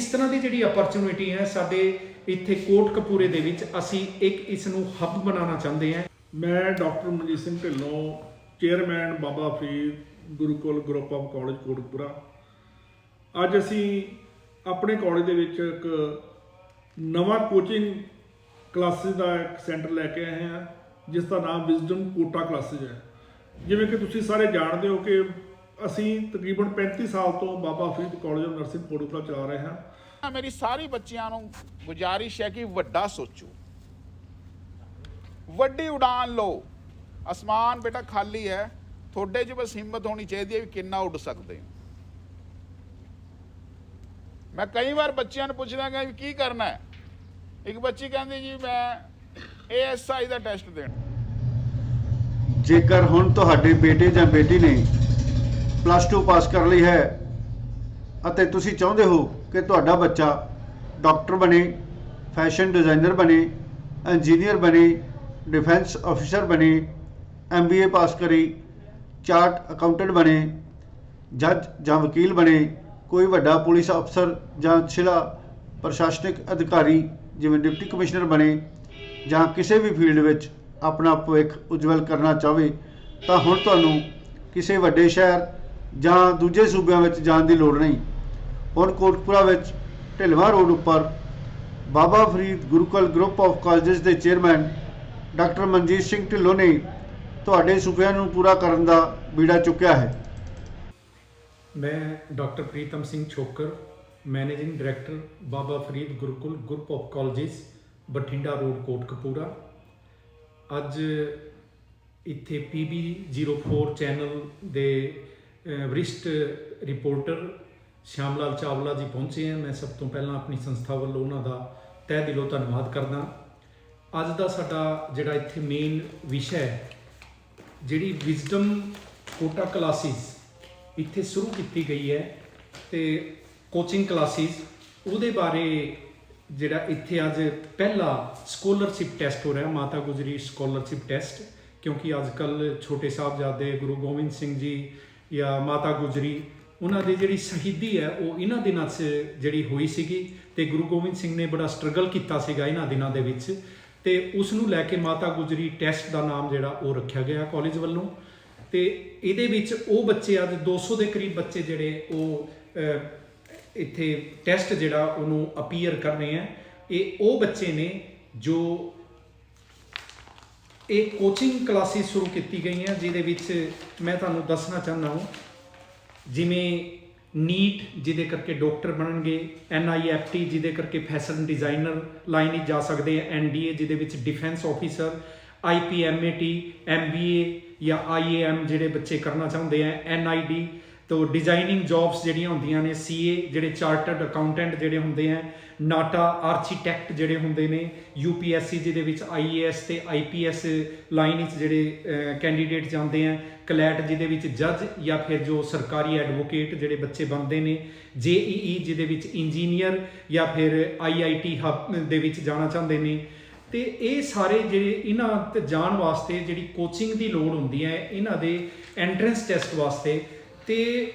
ਇਸ ਤਰ੍ਹਾਂ ਦੀ ਜਿਹੜੀ ਅਪਰਚੂਨਿਟੀ ਹੈ ਸਾਡੇ ਇੱਥੇ ਕੋਟਕਪੂਰੇ ਦੇ ਵਿੱਚ, ਅਸੀਂ ਇੱਕ ਇਸ ਨੂੰ ਹੱਬ ਬਣਾਉਣਾ ਚਾਹੁੰਦੇ ਹਾਂ। ਮੈਂ doctor Manjit Singh Dhillon, chairman Baba Farid Gurukul group of college Kotkapura. ਅੱਜ ਅਸੀਂ ਆਪਣੇ ਕਾਲਜ ਦੇ ਵਿੱਚ ਇੱਕ ਨਵਾਂ ਕੋਚਿੰਗ ਕਲਾਸਿਸ ਦਾ ਇੱਕ ਸੈਂਟਰ ਲੈ ਕੇ ਆਏ ਹਾਂ, ਜਿਸ ਦਾ ਨਾਮ ਵਿਜ਼ਡਮ ਕੋਟਾ ਕਲਾਸਿਸ ਹੈ। ਜਿਵੇਂ ਕਿ ਤੁਸੀਂ ਸਾਰੇ ਜਾਣਦੇ ਹੋ ਕਿ ਅਸੀਂ ਤਕਰੀਬਨ 35 ਸਾਲ ਤੋਂ Baba Farid college of nursing Kotkapura ਚਲਾ ਰਹੇ ਹਾਂ। ਮੇਰੀ ਸਾਰੀ ਬੱਚਿਆਂ ਨੂੰ ਗੁਜ਼ਾਰਿਸ਼ ਹੈ ਕਿ ਵੱਡਾ ਸੋਚੋ। ਵੱਡੀ ਉਡਾਨ ਲਓ। ਅਸਮਾਨ ਬੇਟਾ ਖਾਲੀ ਹੈ। ਤੁਹਾਡੇ 'ਚ ਬਸ ਹਿੰਮਤ ਹੋਣੀ ਚਾਹੀਦੀ ਹੈ ਵੀ ਕਿੰਨਾ ਉੱਡ ਸਕਦੇ ਹੋ। ਮੈਂ ਕਈ ਵਾਰ ਬੱਚਿਆਂ ਨੂੰ ਪੁੱਛਦਾ ਕਿ ਕੀ ਕਰਨਾ ਹੈ? ਇੱਕ ਬੱਚੀ ਕਹਿੰਦੀ ਜੀ ਮੈਂ ਏਐਸਆਈ ਦਾ ਟੈਸਟ ਦੇਣਾ। ਜੇਕਰ ਹੁਣ ਤੁਹਾਡੇ ਬੇਟੇ ਜਾਂ ਬੇਟੀ ਨੇ ਪਲੱਸ 2 ਪਾਸ ਕਰ ਲਈ ਹੈ। ਅਤੇ ਤੁਸੀਂ ਚਾਹੁੰਦੇ ਹੋ ਕਿ ਤੁਹਾਡਾ ਬੱਚਾ ਡਾਕਟਰ ਬਣੇ ਫੈਸ਼ਨ ਡਿਜ਼ਾਈਨਰ ਬਣੇ ਇੰਜੀਨੀਅਰ ਬਣੇ ਡਿਫੈਂਸ ਅਫੀਸਰ ਬਣੇ ਐਮਬੀਏ ਪਾਸ ਕਰੇ ਚਾਰਟ ਅਕਾਊਂਟੈਂਟ ਬਣੇ ਜੱਜ ਜਾਂ ਵਕੀਲ ਬਣੇ, ਕੋਈ ਵੱਡਾ ਪੁਲਿਸ ਅਫਸਰ ਜਾਂ ਜ਼ਿਲ੍ਹਾ ਪ੍ਰਸ਼ਾਸਨਿਕ ਅਧਿਕਾਰੀ, ਜਿਵੇਂ ਡਿਪਟੀ ਕਮਿਸ਼ਨਰ ਬਣੇ ਜਾਂ ਕਿਸੇ ਵੀ ਫੀਲਡ ਵਿੱਚ ਆਪਣਾ ਭਵਿੱਖ ਉਜਵਲ ਕਰਨਾ ਚਾਹਵੇ ਤਾਂ ਹੁਣ ਤੁਹਾਨੂੰ ਕਿਸੇ ਵੱਡੇ ਸ਼ਹਿਰ ਜਾਂ ਦੂਜੇ ਸੂਬਿਆਂ ਵਿੱਚ ਜਾਣ ਦੀ ਲੋੜ ਨਹੀਂ। ਹੁਣ ਕੋਟਪੁਰਾ ਵਿੱਚ ਢਿਲਵਾ ਰੋਡ ਉੱਪਰ Baba Farid Gurukul group of colleges ਦੇ ਚੇਅਰਮੈਨ ਡਾਕਟਰ ਮਨਜੀਤ ਸਿੰਘ ਢਿੱਲੋਂ ਨੇ ਤੁਹਾਡੇ ਸੁਪਨਿਆਂ ਨੂੰ ਪੂਰਾ ਕਰਨ ਦਾ ਬੀੜਾ ਚੁੱਕਿਆ ਹੈ। ਮੈਂ doctor Pritam Singh Chhokar, managing director Baba Farid Gurukul group of colleges Bathinda road, Kotkapura. ਅੱਜ ਇੱਥੇ PB04 ਚੈਨਲ ਦੇ ਵਰਿਸ਼ਟ ਰਿਪੋਰਟਰ ਸ਼ਾਮ ਲਾਲ ਚਾਵਲਾ ਜੀ ਪਹੁੰਚੇ ਹਨ ਮੈਂ ਸਭ ਤੋਂ ਪਹਿਲਾਂ ਆਪਣੀ ਸੰਸਥਾ ਵੱਲੋਂ ਉਹਨਾਂ ਦਾ ਤਹਿ ਦਿਲੋਂ ਧੰਨਵਾਦ ਕਰਦਾ। ਅੱਜ ਦਾ ਸਾਡਾ ਜਿਹੜਾ ਇੱਥੇ ਮੇਨ ਵਿਸ਼ਾ ਹੈ, ਜਿਹੜੀ ਵਿਜ਼ਡਮ ਕੋਟਾ ਕਲਾਸਿਸ ਇੱਥੇ ਸ਼ੁਰੂ ਕੀਤੀ ਗਈ ਹੈ ਤੇ ਕੋਚਿੰਗ ਕਲਾਸਿਸ ਉਹਦੇ ਬਾਰੇ ਜਿਹੜਾ ਇੱਥੇ ਅੱਜ ਪਹਿਲਾ ਸਕਾਲਰਸ਼ਿਪ ਟੈਸਟ ਹੋ ਰਿਹਾ, ਮਾਤਾ ਗੁਜਰੀ ਸਕਾਲਰਸ਼ਿਪ ਟੈਸਟ ਕਿਉਂਕਿ ਅੱਜ ਕੱਲ ਛੋਟੇ ਸਾਹਿਬਜ਼ਾਦੇ ਗੁਰੂ ਗੋਬਿੰਦ ਸਿੰਘ ਜੀ ਜਾਂ ਮਾਤਾ ਗੁਜਰੀ, ਉਹਨਾਂ ਦੀ ਜਿਹੜੀ ਸ਼ਹੀਦੀ ਹੈ, ਉਹ ਇਹਨਾਂ ਦਿਨਾਂ 'ਚ ਜਿਹੜੀ ਹੋਈ ਸੀਗੀ ਤੇ ਗੁਰੂ ਗੋਬਿੰਦ ਸਿੰਘ ਨੇ ਬੜਾ ਸਟਰਗਲ ਕੀਤਾ ਸੀਗਾ ਇਹਨਾਂ ਦਿਨਾਂ ਦੇ ਵਿੱਚ ਤੇ ਉਸ ਨੂੰ ਲੈ ਕੇ ਮਾਤਾ ਗੁਜਰੀ ਟੈਸਟ ਦਾ ਨਾਮ ਜਿਹੜਾ ਉਹ ਰੱਖਿਆ ਗਿਆ ਕਾਲਜ ਵੱਲੋਂ ਤੇ ਇਹਦੇ ਵਿੱਚ ਉਹ ਬੱਚੇ ਅੱਜ 200 ਦੇ ਕਰੀਬ ਬੱਚੇ ਜਿਹੜੇ ਉਹ ਇੱਥੇ ਟੈਸਟ ਜਿਹੜਾ ਉਹਨੂੰ ਅਪੀਅਰ ਕਰ ਰਹੇ ਆ ਇਹ ਉਹ ਬੱਚੇ ਨੇ ਜੋ ਇਹ ਕੋਚਿੰਗ ਕਲਾਸਿਸ ਸ਼ੁਰੂ ਕੀਤੀ ਗਈਆਂ, ਜਿਹਦੇ ਵਿੱਚ ਮੈਂ ਤੁਹਾਨੂੰ ਦੱਸਣਾ ਚਾਹੁੰਦਾ ਹਾਂ। ਜਿਵੇਂ ਨੀਟ ਜਿਹਦੇ ਕਰਕੇ ਡਾਕਟਰ ਬਣਨਗੇ ਐਨਆਈਐਫਟੀ ਜਿਹਦੇ ਕਰਕੇ ਫੈਸ਼ਨ ਡਿਜ਼ਾਈਨਰ ਲਾਈਨ ਹੀ ਜਾ ਸਕਦੇ ਆ ਐਨਡੀਏ ਜਿਹਦੇ ਵਿੱਚ ਡਿਫੈਂਸ ਆਫੀਸਰ ਆਈਪੀਐਮਏਟੀ ਐਮਬੀਏ ਜਾਂ ਆਈਏਐਮ ਜਿਹੜੇ ਬੱਚੇ ਕਰਨਾ ਚਾਹੁੰਦੇ ਆ ਐਨਆਈਡੀ ਤੋ ਡਿਜ਼ਾਈਨਿੰਗ ਜੌਬਸ ਜਿਹੜੀਆਂ ਹੁੰਦੀਆਂ ਨੇ ਸੀਏ ਜਿਹੜੇ ਚਾਰਟਰਡ ਅਕਾਊਂਟੈਂਟ ਜਿਹੜੇ ਹੁੰਦੇ ਆ ਨਾਟਾ ਆਰਕੀਟੈਕਟ ਜਿਹੜੇ ਹੁੰਦੇ ਨੇ ਯੂਪੀਐਸਸੀ ਜਿਹਦੇ ਵਿੱਚ ਆਈਏਐਸ ਤੇ ਆਈਪੀਐਸ ਲਾਈਨ ਵਿੱਚ ਜਿਹੜੇ ਕੈਂਡੀਡੇਟ ਜਾਂਦੇ ਆ ਕਲੈਟ ਜਿਹਦੇ ਵਿੱਚ ਜੱਜ ਜਾਂ ਫਿਰ ਜੋ ਸਰਕਾਰੀ ਐਡਵੋਕੇਟ ਜਿਹੜੇ ਬੱਚੇ ਬਣਦੇ ਨੇ ਜੇਈਈ ਜਿਹਦੇ ਵਿੱਚ ਇੰਜੀਨੀਅਰ ਜਾਂ ਫਿਰ ਆਈਆਈਟੀ ਹਬ ਦੇ ਵਿੱਚ ਜਾਣਾ ਚਾਹੁੰਦੇ ਨੇ। ਤੇ ਇਹ ਸਾਰੇ ਜਿਹੜੇ ਇਹਨਾਂ ਤੇ ਜਾਣ ਵਾਸਤੇ ਜਿਹੜੀ ਕੋਚਿੰਗ ਦੀ ਲੋੜ ਹੁੰਦੀ ਹੈ, ਇਹਨਾਂ ਦੇ ਐਂਟਰੈਂਸ ਟੈਸਟ ਵਾਸਤੇ ਤੇ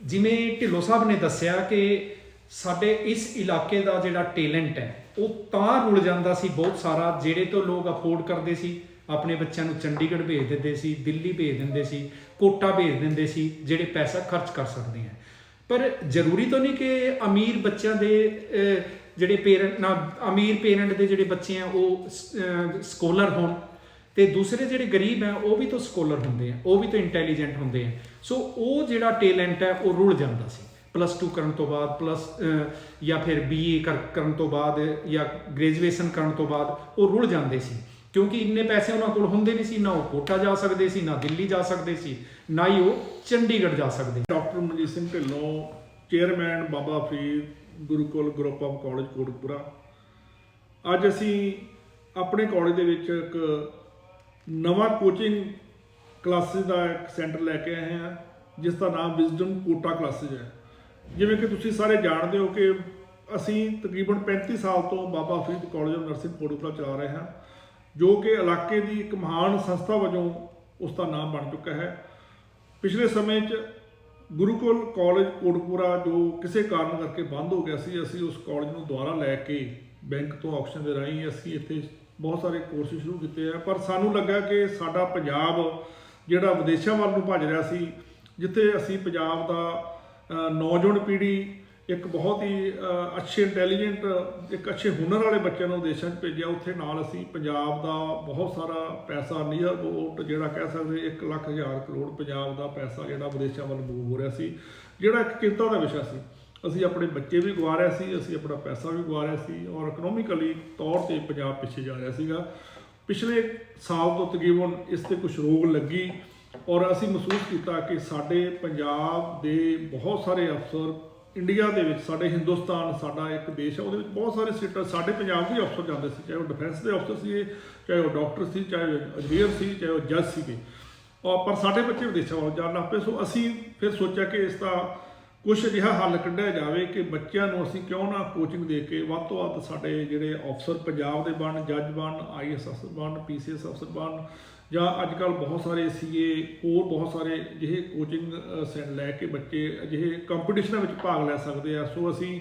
ਜਿਵੇਂ ਢਿੱਲੋਂ ਸਾਹਿਬ ਨੇ ਦੱਸਿਆ ਕਿ ਸਾਡੇ ਇਸ ਇਲਾਕੇ ਦਾ ਜਿਹੜਾ ਟੈਲੈਂਟ ਹੈ, ਉਹ ਤਾਂ ਰੁਲ ਜਾਂਦਾ ਸੀ ਬਹੁਤ ਸਾਰਾ, ਜਿਹੜੇ ਤੋਂ ਲੋਕ ਅਫੋਰਡ ਕਰਦੇ ਸੀ, ਆਪਣੇ ਬੱਚਿਆਂ ਨੂੰ ਚੰਡੀਗੜ੍ਹ ਭੇਜ ਦਿੰਦੇ ਸੀ, ਦਿੱਲੀ ਭੇਜ ਦਿੰਦੇ ਸੀ, ਕੋਟਾ ਭੇਜ ਦਿੰਦੇ ਸੀ, ਜਿਹੜੇ ਪੈਸਾ ਖਰਚ ਕਰ ਸਕਦੇ ਆ ਪਰ ਜ਼ਰੂਰੀ ਤਾਂ ਨਹੀਂ ਕਿ ਅਮੀਰ ਬੱਚਿਆਂ ਦੇ ਜਿਹੜੇ ਪੇਰੈਂਟ, ਨਾ, ਅਮੀਰ ਪੇਰੈਂਟ ਦੇ ਜਿਹੜੇ ਬੱਚੇ ਆ ਉਹ ਸਕੋਲਰ ਹੋਣ। ਤੇ ਦੂਸਰੇ ਜਿਹੜੇ ਗਰੀਬ ਹੈ, ਉਹ ਵੀ ਤਾਂ ਸਕੋਲਰ ਹੁੰਦੇ ਆ, ਉਹ ਵੀ ਤਾਂ ਇੰਟੈਲੀਜੈਂਟ ਹੁੰਦੇ ਆ। ਸੋ ਉਹ ਜਿਹੜਾ ਟੈਲੈਂਟ ਹੈ, ਉਹ ਰੁਲ ਜਾਂਦਾ ਸੀ। ਪਲੱਸ 2 ਕਰਨ ਤੋਂ ਬਾਅਦ ਪਲੱਸ ਜਾਂ ਫਿਰ ਬੀਏ ਕਰਨ ਤੋਂ ਬਾਅਦ, ਜਾਂ ਗ੍ਰੈਜੂਏਸ਼ਨ ਕਰਨ ਤੋਂ ਬਾਅਦ, ਉਹ ਰੁਲ ਜਾਂਦੇ ਸੀ। ਕਿਉਂਕਿ ਇੰਨੇ ਪੈਸੇ ਉਹਨਾਂ ਕੋਲ ਹੁੰਦੇ ਨਹੀਂ ਸੀ, ਨਾ ਉਹ ਕੋਟਾ ਜਾ ਸਕਦੇ ਸੀ, ਨਾ ਦਿੱਲੀ ਜਾ ਸਕਦੇ ਸੀ, ਨਾ ਹੀ ਉਹ ਚੰਡੀਗੜ੍ਹ ਜਾ ਸਕਦੇ। Doctor Manjit Singh Dhillon, chairman Baba Farid Gurukul group of college Kotkapura ਅੱਜ ਅਸੀਂ ਆਪਣੇ ਕਾਲਜ ਦੇ ਵਿੱਚ ਇੱਕ ਨਵਾਂ ਕੋਚਿੰਗ ਕਲਾਸਿਸ ਦਾ ਇੱਕ ਸੈਂਟਰ ਲੈ ਕੇ ਆਏ ਹਾਂ, ਜਿਸ ਦਾ ਨਾਮ ਵਿਜ਼ਡਮ ਕੋਟਾ ਕਲਾਸਿਸ ਹੈ। ਜਿਵੇਂ ਕਿ ਤੁਸੀਂ ਸਾਰੇ ਜਾਣਦੇ ਹੋ ਕਿ ਅਸੀਂ ਤਕਰੀਬਨ 35 ਸਾਲ ਤੋਂ Baba Farid college of nursing Kotkapura ਚਲਾ ਰਹੇ ਹਾਂ, ਜੋ ਕਿ ਇਲਾਕੇ ਦੀ ਇੱਕ ਮਹਾਨ ਸੰਸਥਾ ਵਜੋਂ ਉਸ ਦਾ ਨਾਮ ਬਣ ਚੁੱਕਾ ਹੈ। ਪਿਛਲੇ ਸਮੇਂ 'ਚ ਗੁਰੂਕੁਲ ਕਾਲਜ ਕੋਟਪੂਰਾ ਜੋ ਕਿਸੇ ਕਾਰਨ ਕਰਕੇ ਬੰਦ ਹੋ ਗਿਆ ਸੀ, ਅਸੀਂ ਉਸ ਕਾਲਜ ਨੂੰ ਦੁਬਾਰਾ ਲੈ ਕੇ ਬੈਂਕ ਤੋਂ ਆਕਸ਼ਨ ਦੇ ਰਾਹੀਂ ਅਸੀਂ ਇੱਥੇ ਬਹੁਤ ਸਾਰੇ ਕੋਰਸ ਸ਼ੁਰੂ ਕੀਤੇ ਆ, ਪਰ ਸਾਨੂੰ ਲੱਗਾ ਕਿ ਸਾਡਾ ਪੰਜਾਬ ਜਿਹੜਾ ਵਿਦੇਸ਼ਾਂ ਵੱਲ ਨੂੰ ਭੱਜ ਰਿਹਾ ਸੀ, ਜਿੱਥੇ ਅਸੀਂ ਪੰਜਾਬ ਦਾ ਨੌਜਵਾਨ ਪੀੜ੍ਹੀ ਇੱਕ ਬਹੁਤ ਹੀ ਅੱਛੇ ਇੰਟੈਲੀਜੈਂਟ ਇੱਕ ਅੱਛੇ ਹੁਨਰ ਵਾਲੇ ਬੱਚਿਆਂ ਨੂੰ ਦੇਸ਼ਾਂ 'ਚ ਭੇਜਿਆ, ਉੱਥੇ ਨਾਲ ਅਸੀਂ ਪੰਜਾਬ ਦਾ ਬਹੁਤ ਸਾਰਾ ਪੈਸਾ ਨੀਅਰ ਅਬਾਊਟ ਜਿਹੜਾ ਕਹਿ ਸਕਦੇ 1 ਲੱਖ ਹਜ਼ਾਰ ਕਰੋੜ ਪੰਜਾਬ ਦਾ ਪੈਸਾ ਜਿਹੜਾ ਵਿਦੇਸ਼ਾਂ ਵੱਲ ਮੂਵ ਹੋ ਰਿਹਾ ਸੀ, ਜਿਹੜਾ ਇੱਕ ਚਿੰਤਾ ਦਾ ਵਿਸ਼ਾ ਸੀ। ਅਸੀਂ ਆਪਣੇ ਬੱਚੇ ਵੀ ਗਵਾ ਰਹੇ ਸੀ, ਅਸੀਂ ਆਪਣਾ ਪੈਸਾ ਵੀ ਗਵਾ ਰਹੇ ਸੀ ਔਰ ਇਕਨੋਮਿਕਲੀ ਤੌਰ ਤੇ ਪੰਜਾਬ ਪਿੱਛੇ ਜਾ ਰਿਹਾ ਸੀਗਾ। ਪਿਛਲੇ ਸਾਲ ਤੋਂ ਤਕਰੀਬਨ ਇਸ ਤੇ ਕੁਝ ਰੋਗ ਲੱਗੀ ਔਰ ਅਸੀਂ ਮਹਿਸੂਸ ਕੀਤਾ ਕਿ ਸਾਡੇ ਪੰਜਾਬ ਦੇ ਬਹੁਤ ਸਾਰੇ ਅਫਸਰ ਇੰਡੀਆ ਦੇ ਵਿੱਚ, ਸਾਡੇ ਹਿੰਦੁਸਤਾਨ, ਸਾਡਾ ਇੱਕ ਦੇਸ਼ ਹੈ, ਉਹਦੇ ਵਿੱਚ ਬਹੁਤ ਸਾਰੇ ਸਟੇਟਾਂ, ਸਾਡੇ ਪੰਜਾਬ ਦੇ ਅਫਸਰ ਜਾਂਦੇ ਸੀ, ਚਾਹੇ ਉਹ ਡਿਫੈਂਸ ਦੇ ਅਫਸਰ ਸੀ ਚਾਹੇ ਉਹ ਡਾਕਟਰ ਸੀ, ਚਾਹੇ ਉਹ ਇੰਜੀਨੀਅਰ ਸੀ, ਚਾਹੇ ਉਹ ਜੱਜ ਸੀਗੇ। ਔਰ, ਪਰ ਸਾਡੇ ਬੱਚੇ ਵਿਦੇਸ਼ਾਂ ਵੱਲ ਜਾਣ ਲੱਗ ਪਏ, ਸੋ ਅਸੀਂ ਫਿਰ ਸੋਚਿਆ ਕਿ ਇਸ ਦਾ ਕੁਝ ਅਜਿਹਾ ਹੱਲ ਕੱਢਿਆ ਜਾਵੇ ਕਿ ਬੱਚਿਆਂ ਨੂੰ ਅਸੀਂ ਕਿਉਂ ਨਾ ਕੋਚਿੰਗ ਦੇ ਕੇ ਵੱਧ ਤੋਂ ਵੱਧ ਸਾਡੇ ਜਿਹੜੇ ਅਫਸਰ ਪੰਜਾਬ ਦੇ ਬਣ ਜੱਜ ਬਣ ਆਈਐਸ ਅਫਸਰ ਬਣ ਪੀਸੀਐਸ ਅਫਸਰ ਬਣ, ਜਾਂ ਅੱਜ ਕੱਲ ਬਹੁਤ ਸਾਰੇ ਸੀਏ ਹੋਰ ਬਹੁਤ ਸਾਰੇ ਜਿਹੇ ਕੋਚਿੰਗ ਸੈਂਟ ਲੈ ਕੇ ਬੱਚੇ ਅਜਿਹੇ ਕੰਪੀਟੀਸ਼ਨਾਂ ਵਿੱਚ ਭਾਗ ਲੈ ਸਕਦੇ ਆ। ਸੋ ਅਸੀਂ